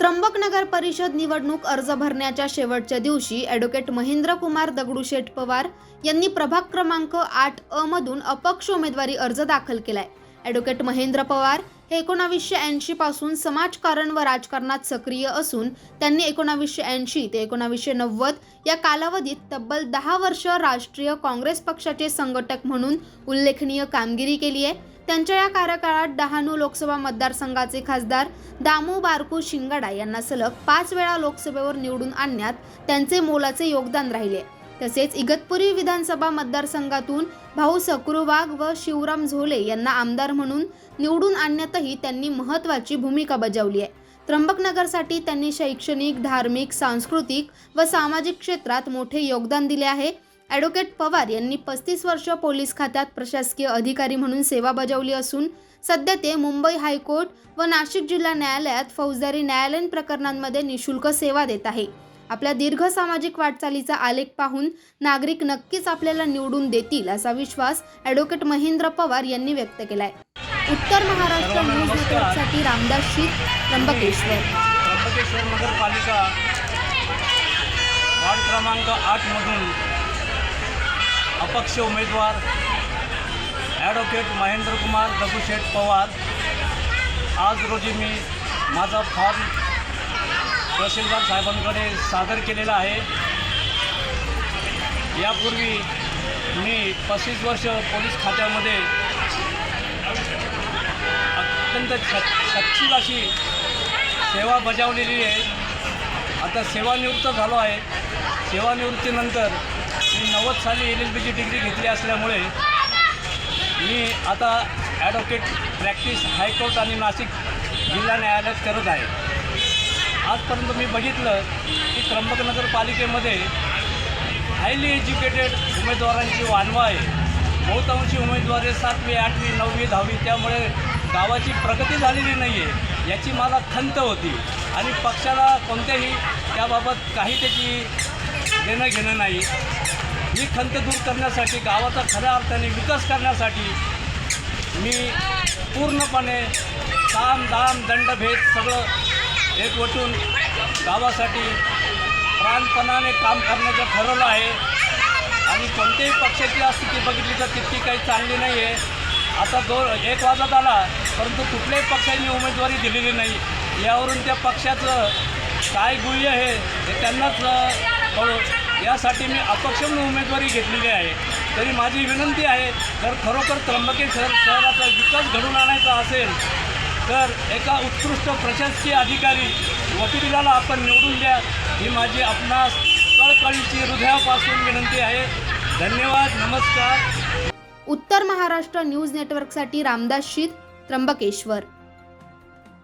त्र्यंबक नगर परिषद निवडणूक अर्ज भरण्याच्या शेवटच्या दिवशी ॲडव्होकेट महेंद्रकुमार दगडूशेठ पवार यांनी प्रभाग क्रमांक आठ अ मधून अपक्ष उमेदवारी अर्ज दाखल केलाय. ॲडव्होकेट महेंद्र पवार हे एकोणावीसशे ऐंशी पासून समाजकारण व राजकारणात सक्रिय असून त्यांनी एकोणावीसशे ऐंशी ते एकोणावीसशे नव्वद या कालावधीत तब्बल दहा वर्ष राष्ट्रीय काँग्रेस पक्षाचे संघटक म्हणून उल्लेखनीय कामगिरी केली आहे. त्यांच्या या कार्यकाळात डहाणू लोकसभा मतदारसंघाचे खासदार दामू बारकू शिंगाडा यांना सलग पाच वेळा लोकसभेवर निवडून आणण्यात त्यांचे मोलाचे योगदान राहिले. तसेच इगतपुरी विधानसभा मतदारसंघातून भाऊ सकरुवाघ व शिवराम झोले यांना आमदार म्हणून निवडून आणण्यातही त्यांनी महत्त्वाची भूमिका बजावली आहे. त्र्यंबकनगरसाठी त्यांनी शैक्षणिक धार्मिक सांस्कृतिक व सामाजिक क्षेत्रात मोठे योगदान दिले आहे. ॲडव्होकेट पवार यांनी पस्तीस वर्ष पोलीस खात्यात प्रशासकीय अधिकारी म्हणून सेवा बजावली असून सध्या ते मुंबई हायकोर्ट व नाशिक जिल्हा न्यायालयात फौजदारी न्यायालयीन प्रकरणांमध्ये निशुल्क सेवा देत आहे. आपल्या दीर्घ सामाजिक वाटचालीचा आलेख पाहून नागरिक नक्कीच आपल्याला निवडून देतील असा विश्वास ॲडव्होकेट महेंद्र पवार यांनी व्यक्त केलाय. उत्तर महाराष्ट्र न्यूज नेटवर्कसाठी रामदास शीत त्र्यंबकेश्वर. त्र्यंबकेश्वर नगरपालिका. वार्ड क्रमांक आठमधून अपक्ष उमेदवार ॲडव्होकेट महेंद्र कुमार दगुशेठ पवार. आज रोजी मी माझा फॉर्म तहसीलदार साहेबांकडे सादर केलेला आहे. यापूर्वी मी पस्तीस वर्ष पोलीस खात्यामध्ये अत्यंत छ अशी सेवा बजावलेली आहे. आता सेवानिवृत्त झालो आहे. सेवानिवृत्तीनंतर मी नव्वद साली एल एल बीची डिग्री घेतली असल्यामुळे मी आता ॲडव्होकेट प्रॅक्टिस हायकोर्ट आणि नाशिक जिल्हा न्यायालयात करत आहे. आजपर्यंत मी बघितलं की त्र्यंबकनगर पालिकेमध्ये हायली एज्युकेटेड उमेदवारांची वानवा आहे बहुतांशी उमेदवारी सातवी आठवी नववी दहावी त्यामुळे गावाची प्रगती झालेली नाही आहे याची मला खंत होती. आणि पक्षाला कोणत्याही त्याबाबत काही त्याची देणं घेणं नाही. ही खंत दूर करण्यासाठी गावाचा खऱ्या अर्थाने विकास करण्यासाठी मी पूर्णपणे काम दाम दंडभेद सगळं एकवटून गावासाठी प्राणपणाने काम करण्याचं ठरवलं आहे. आणि कोणत्याही पक्षाची स्थिती बघितली तर तितकी काही चांगली नाही आहे आता दोन एक वाजत आला परंतु कुठल्याही पक्षाने उमेदवारी दिलेली नाही. यावरून त्या पक्षाचं काय गुह्य आहे हे त्यांनाच कळू. यासाठी मी अपक्ष म्हणून उमेदवारी घेतलेली आहे. तरी माझी विनंती आहे जर खरोखर त्र्यंबकेश्वर शहराचा विकास घडून आणायचा असेल तर एका उत्कृष्ट प्रशासकीय अधिकारी वकिलाला आपण निवडून द्या. ही माझी आपणास कळकळीची हृदयापासून विनंती आहे. धन्यवाद नमस्कार. उत्तर महाराष्ट्र न्यूज नेटवर्कसाठी रामदास शीत त्र्यंबकेश्वर.